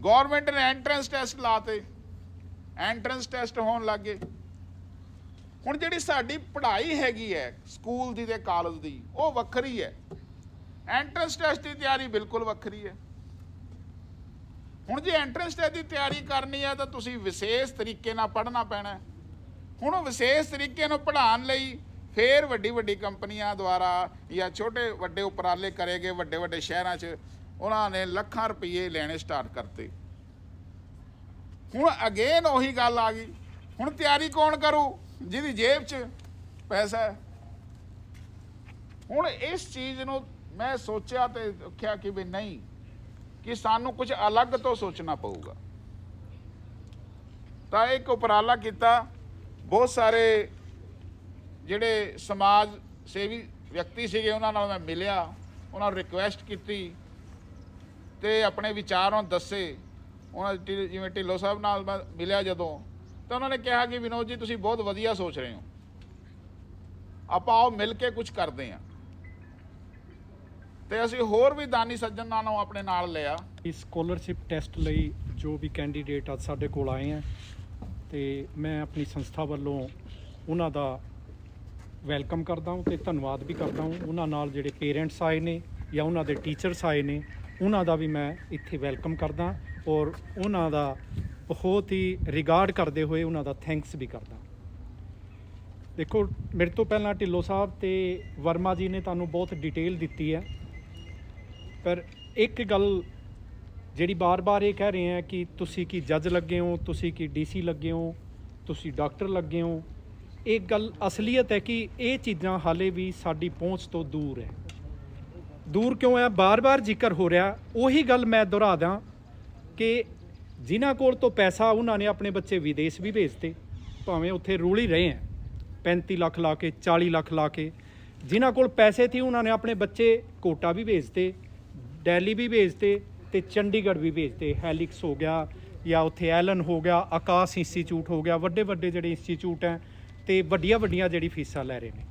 ਗਵਰਨਮੈਂਟ ਨੇ ਐਂਟਰੈਂਸ ਟੈਸਟ ਲਾਤੇ। ਐਂਟਰੈਂਸ ਟੈਸਟ ਹੋਣ ਲੱਗੇ ਹੁਣ ਜਿਹੜੀ ਸਾਡੀ ਪੜ੍ਹਾਈ ਹੈਗੀ ਹੈ, ਸਕੂਲ ਦੀ ਤੇ ਕਾਲਜ ਦੀ, ਉਹ ਵੱਖਰੀ ਹੈ। ਐਂਟਰੈਂਸ ਟੈਸਟ ਦੀ ਤਿਆਰੀ ਬਿਲਕੁਲ ਵੱਖਰੀ ਹੈ। ਹੁਣ ਜੇ ਐਂਟਰੈਂਸ ਟੈਸਟ ਦੀ ਤਿਆਰੀ ਕਰਨੀ ਹੈ, ਤਾਂ ਤੁਸੀਂ ਵਿਸ਼ੇਸ਼ ਤਰੀਕੇ ਨਾਲ ਪੜ੍ਹਨਾ ਪੈਣਾ ਹੈ। ਹੁਣ ਉਹ ਵਿਸ਼ੇਸ਼ ਤਰੀਕੇ ਨੂੰ ਪੜ੍ਹਾਉਣ ਲਈ ਫੇਰ ਵੱਡੀ ਵੱਡੀ ਕੰਪਨੀਆਂ ਦੁਆਰਾ ਜਾਂ ਛੋਟੇ ਵੱਡੇ ਉਪਰਾਲੇ ਕਰੇਗੇ ਵੱਡੇ ਵੱਡੇ ਸ਼ਹਿਰਾਂ 'ਚ, ਉਹਨਾਂ ਨੇ ਲੱਖਾਂ ਰੁਪਏ ਲੈਣੇ ਸਟਾਰਟ ਕਰਤੇ। ਹੁਣ ਅਗੇਨ ਉਹੀ ਗੱਲ ਆ ਗਈ। ਹੁਣ ਤਿਆਰੀ ਕੌਣ ਕਰੂ? ਜਿਹਦੀ ਜੇਬ 'ਚ ਪੈਸਾ ਹੈ। ਹੁਣ ਇਸ ਚੀਜ਼ ਨੂੰ ਮੈਂ ਸੋਚਿਆ ਤੇ ਦੇਖਿਆ ਕਿ ਵੀ ਨਹੀਂ, ਕਿ ਸਾਨੂੰ ਕੁਝ ਅਲੱਗ ਤੋਂ ਸੋਚਣਾ ਪਊਗਾ। ਤਾਂ ਇੱਕ ਉਪਰਾਲਾ ਕੀਤਾ ਬਹੁਤ ਸਾਰੇ ਜਿਹੜੇ ਸਮਾਜ ਸੇਵੀ ਵਿਅਕਤੀ ਸੀਗੇ, ਉਹਨਾਂ ਨਾਲ ਮੈਂ ਮਿਲਿਆ, ਉਹਨਾਂ ਨੂੰ ਰਿਕੁਐਸਟ ਕੀਤੀ ਤੇ ਆਪਣੇ ਵਿਚਾਰ ਉਹਨਾਂ ਨੂੰ ਦੱਸੇ। ਉਹਨਾਂ ਢਿ- ਜਿਵੇਂ ਢਿੱਲੋਂ ਸਾਹਿਬ ਨਾਲ ਮੈਂ ਮਿਲਿਆ ਜਦੋਂ, ਤਾਂ ਉਹਨਾਂ ਨੇ ਕਿਹਾ ਕਿ, ਵਿਨੋਦ ਜੀ, ਤੁਸੀਂ ਬਹੁਤ ਵਧੀਆ ਸੋਚ ਰਹੇ ਹੋ। ਆਪਾਂ ਆਓ ਮਿਲ ਕੇ ਕੁਝ ਕਰਦੇ ਹਾਂ। ਤੇ ਅਸੀਂ ਹੋਰ ਵੀ ਦਾਨੀ ਸੱਜਣਾਂ ਨੂੰ ਆਪਣੇ ਨਾਲ ਲਿਆ। ਇਸ ਸਕਾਲਰਸ਼ਿਪ ਟੈਸਟ ਲਈ ਜੋ ਵੀ ਕੈਂਡੀਡੇਟ ਅੱਜ ਸਾਡੇ ਕੋਲ ਆਏ ਆ ਤੇ ਮੈਂ ਆਪਣੀ ਸੰਸਥਾ ਵੱਲੋਂ ਉਹਨਾਂ ਦਾ ਵੈਲਕਮ ਕਰਦਾ ਹਾਂ ਤੇ ਧੰਨਵਾਦ ਵੀ ਕਰਦਾ ਹਾਂ। ਉਹਨਾਂ ਨਾਲ ਜਿਹੜੇ ਪੇਰੈਂਟਸ ਆਏ ਨੇ ਜਾਂ ਉਹਨਾਂ ਦੇ ਟੀਚਰਸ ਆਏ ਨੇ, ਉਹਨਾਂ ਦਾ ਵੀ ਮੈਂ ਇੱਥੇ ਵੈਲਕਮ ਕਰਦਾ ਔਰ ਉਹਨਾਂ ਦਾ ਬਹੁਤ ਹੀ ਰਿਗਾਰਡ ਕਰਦੇ ਹੋਏ ਉਹਨਾਂ ਦਾ ਥੈਂਕਸ ਵੀ ਕਰਦਾ ਦੇਖੋ, ਮੇਰੇ ਤੋਂ ਪਹਿਲਾਂ ਢਿੱਲੋਂ ਸਾਹਿਬ ਤੇ ਵਰਮਾ ਜੀ ਨੇ ਤੁਹਾਨੂੰ ਬਹੁਤ ਡਿਟੇਲ ਦਿੱਤੀ ਹੈ। ਪਰ ਇੱਕ ਗੱਲ ਜਿਹੜੀ ਬਾਰ-ਬਾਰ ਇਹ ਕਹਿ ਰਹੇ ਆ ਕਿ ਤੁਸੀਂ ਕੀ ਜੱਜ ਲੱਗੇ ਹੋ, ਤੁਸੀਂ ਕੀ ਡੀਸੀ ਲੱਗੇ ਹੋ, ਤੁਸੀਂ ਡਾਕਟਰ ਲੱਗੇ ਹੋ, ਇਹ ਗੱਲ ਅਸਲੀਅਤ ਹੈ ਕਿ ਇਹ ਚੀਜ਼ਾਂ ਹਾਲੇ ਵੀ ਸਾਡੀ ਪਹੁੰਚ ਤੋਂ ਦੂਰ ਹੈ। ਦੂਰ ਕਿਉਂ ਹੈ? ਬਾਰ-ਬਾਰ ਜ਼ਿਕਰ ਹੋ ਰਿਹਾ। ਉਹੀ ਗੱਲ ਮੈਂ ਦੁਹਰਾ ਦਾਂ ਕਿ ਜਿਨ੍ਹਾਂ ਕੋਲ ਤੋਂ ਪੈਸਾ, ਉਹਨਾਂ ਨੇ ਆਪਣੇ ਬੱਚੇ ਵਿਦੇਸ਼ ਵੀ ਭੇਜਤੇ। ਭਾਵੇਂ ਉੱਥੇ ਰੂਲ ਹੀ ਰਹੇ ਹੈ। 35 ਲੱਖ ਲਾ ਕੇ 40 ਲੱਖ ਲਾ ਕੇ। ਜਿਨ੍ਹਾਂ ਕੋਲ ਪੈਸੇ ਸੀ, ਉਹਨਾਂ ਨੇ ਆਪਣੇ ਬੱਚੇ ਕੋਟਾ ਵੀ ਭੇਜਤੇ, ਦਿੱਲੀ ਵੀ ਭੇਜਤੇ। ਤੇ ਚੰਡੀਗੜ੍ਹ ਵੀ ਭੇਜਤੇ। ਹੈਲਿਕਸ ਹੋ ਗਿਆ ਜਾਂ ਉੱਥੇ ਐਲਨ ਹੋ ਗਿਆ, ਆਕਾਸ਼ ਇੰਸਟੀਚਿਊਟ ਹੋ ਗਿਆ, ਵੱਡੇ ਵੱਡੇ ਜਿਹੜੇ ਇੰਸਟੀਚਿਊਟ ਹੈ ਤੇ ਵੱਡੀਆਂ ਵੱਡੀਆਂ ਜਿਹੜੀ ਫੀਸਾਂ ਲੈ ਰਹੇ ਨੇ।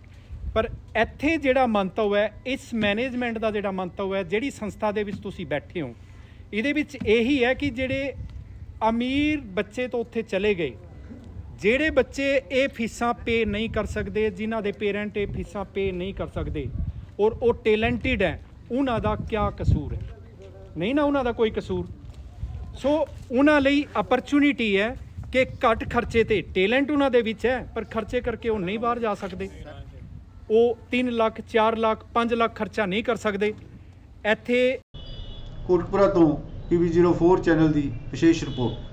ਪਰ ਇੱਥੇ ਜਿਹੜਾ ਮੰਤਵ ਹੈ, ਇਸ ਮੈਨੇਜਮੈਂਟ ਦਾ ਜਿਹੜਾ ਮੰਤਵ ਹੈ, ਜਿਹੜੀ ਸੰਸਥਾ ਦੇ ਵਿੱਚ ਤੁਸੀਂ ਬੈਠੇ ਹੋ, ਇਹਦੇ ਵਿੱਚ ਇਹੀ ਹੈ ਕਿ ਜਿਹੜੇ ਅਮੀਰ ਬੱਚੇ ਤੋਂ ਉੱਥੇ ਚਲੇ ਗਏ, ਜਿਹੜੇ ਬੱਚੇ ਇਹ ਫੀਸਾਂ ਪੇ ਨਹੀਂ ਕਰ ਸਕਦੇ, ਜਿਨ੍ਹਾਂ ਦੇ ਪੇਰੈਂਟ ਇਹ ਫੀਸਾਂ ਪੇ ਨਹੀਂ ਕਰ ਸਕਦੇ ਔਰ ਉਹ ਟੈਲੈਂਟਡ ਹੈ, ਉਹਨਾਂ ਦਾ ਕੀ ਕਸੂਰ ਹੈ? ਨਹੀਂ ਨਾ ਉਹਨਾਂ ਦਾ ਕੋਈ ਕਸੂਰ। ਸੋ ਉਹਨਾਂ ਲਈ ਅਪਰਚੂਨਿਟੀ ਹੈ ਕਿ ਘੱਟ ਖਰਚੇ ਤੇ ਟੈਲੈਂਟ ਉਹਨਾਂ ਦੇ ਵਿੱਚ ਹੈ, ਪਰ ਖਰਚੇ ਕਰਕੇ ਉਹ ਨਹੀਂ ਬਾਹਰ ਜਾ ਸਕਦੇ। ਉਹ 3 ਲੱਖ 4 ਲੱਖ 5 ਲੱਖ ਖਰਚਾ ਨਹੀਂ ਕਰ ਸਕਦੇ। ਇੱਥੇ ਕੋਟਪੁਰਾ ਤੋਂ ਪੀਵੀ 04 ਚੈਨਲ ਦੀ ਵਿਸ਼ੇਸ਼ ਰਿਪੋਰਟ।